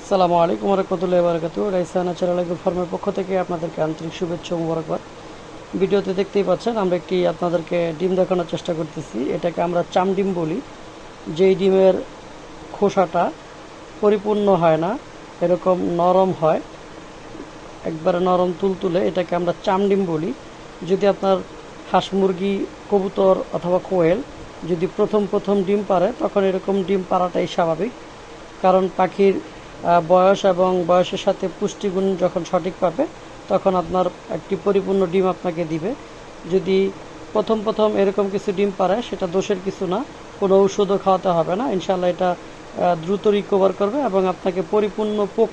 আসসালামু আলাইকুম রহমতুল্লাহ বারকাত Raisa natural agro ফার্মের পক্ষ থেকে আপনাদেরকে আন্তরিক শুভেচ্ছা ও মোবারকবাদ। ভিডিওতে দেখতেই পাচ্ছেন, আমরা একটি আপনাদেরকে ডিম দেখানোর চেষ্টা করতেছি। এটাকে আমরা চাম ডিম বলি। যেই ডিমের খোসাটা পরিপূর্ণ হয় না, এরকম নরম হয়, একবারে নরম তুলতুলে এটাকে আমরা চাম ডিম বলি। যদি আপনার হাঁস মুরগি, কবুতর অথবা কোয়েল যদি প্রথম প্রথম ডিম পারে, তখন এরকম ডিম পাড়াটাই স্বাভাবিক। কারণ পাখির বয়স এবং বয়সের সাথে পুষ্টিগুণ যখন সঠিক পাবে, তখন আপনার একটি পরিপূর্ণ ডিম আপনাকে দিবে। যদি প্রথম প্রথম এরকম কিছু ডিম পারে সেটা দোষের কিছু না। কোনো ঔষধও খাওয়াতে হবে না। ইনশাল্লাহ এটা দ্রুত রিকভার করবে এবং আপনাকে পরিপূর্ণ পোক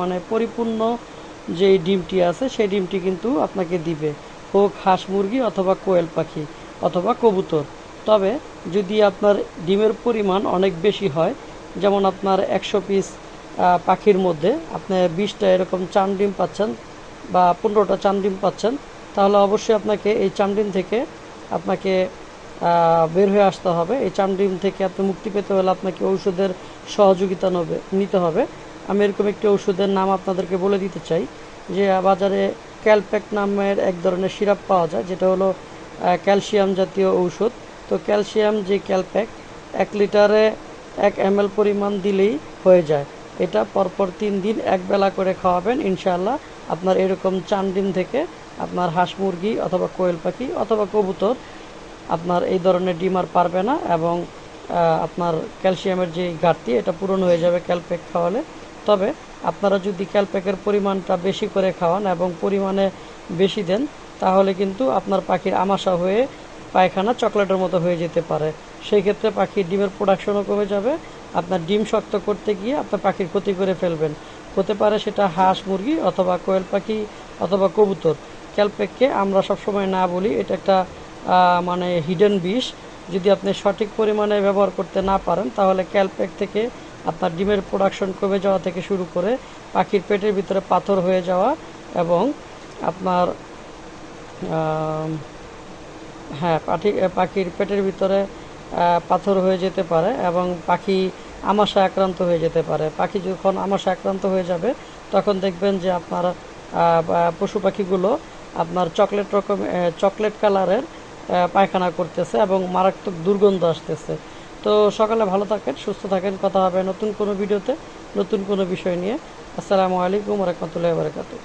মানে পরিপূর্ণ যে ডিমটি আছে, সেই ডিমটি কিন্তু আপনাকে দিবে। হোক হাঁস মুরগি অথবা কোয়েল পাখি অথবা কবুতর। তবে যদি আপনার ডিমের পরিমাণ অনেক বেশি হয়, যেমন আপনার একশো পিস পাখির মধ্যে। আপনি বিশটা এরকম চান ডিম পাচ্ছেন বা পনেরোটা চান ডিম পাচ্ছেন, তাহলে অবশ্যই আপনাকে এই চান ডিম থেকে আপনাকে বের হয়ে আসতে হবে। এই চান ডিম থেকে আপনি মুক্তি পেতে হলে আপনাকে ঔষধের সহযোগিতা নেবে, নিতে হবে। আমি এরকম একটি ওষুধের নাম আপনাদেরকে বলে দিতে চাই, যে বাজারে ক্যালপ্যাক নামের এক ধরনের সিরাপ পাওয়া যায়, যেটা হলো ক্যালসিয়াম জাতীয় ঔষধ। তো ক্যালসিয়াম যে ক্যালপ্যাক, এক লিটারে এক এম পরিমাণ দিলেই হয়ে যায়। এটা পরপর তিন দিন এক বেলা করে খাওয়াবেন, ইনশাআল্লাহ। আপনার এরকম চান ডিম থেকে আপনার হাঁস মুরগি অথবা কোয়েল পাখি অথবা কবুতর আপনার এই ধরনের ডিম আর পারবে না এবং আপনার ক্যালসিয়ামের যে ঘাটতি, এটা পূরণ হয়ে যাবে ক্যালপ্যাক খাওয়ালে। তবে আপনারা যদি ক্যালপ্যাকের পরিমাণটা বেশি করে খাওয়ান এবং পরিমাণে বেশি দেন, তাহলে কিন্তু আপনার পাখির আমাশা হয়ে পায়খানা চকলেটের মতো হয়ে যেতে পারে। সেই ক্ষেত্রে পাখির ডিমের প্রোডাকশনও কমে যাবে। আপনার ডিম শক্ত করতে গিয়ে আপনার পাখির ক্ষতি করে ফেলবেন। হতে পারে সেটা হাঁস, মুরগি অথবা কোয়েল পাখি অথবা কবুতর। ক্যালপ্যাককে আমরা সবসময় না বলি, এটা একটা মানে হিডেন বিষ। যদি আপনি সঠিক পরিমাণে ব্যবহার করতে না পারেন, তাহলে ক্যালপ্যাক থেকে আপনার ডিমের প্রোডাকশন কমে যাওয়া থেকে শুরু করে পাখির পেটের ভিতরে পাথর হয়ে যাওয়া এবং আপনার হ্যাঁ পাখি পাখির পেটের ভিতরে পাথর হয়ে যেতে পারে এবং পাখি আমাশা আক্রান্ত হয়ে যেতে পারে। পাখি যখন আমাশা আক্রান্ত হয়ে যাবে, তখন দেখবেন যে আপনার পশু পাখিগুলো আপনার চকলেট রকম চকলেট কালারের পায়খানা করতেছে এবং মারাত্মক দুর্গন্ধ আসতেছে। তো সকালে ভালো থাকেন, সুস্থ থাকেন। কথা হবে নতুন কোনো ভিডিওতে, নতুন কোনো বিষয় নিয়ে। আসসালামু আলাইকুম রহমতুল্লাহ বারকাতুহ।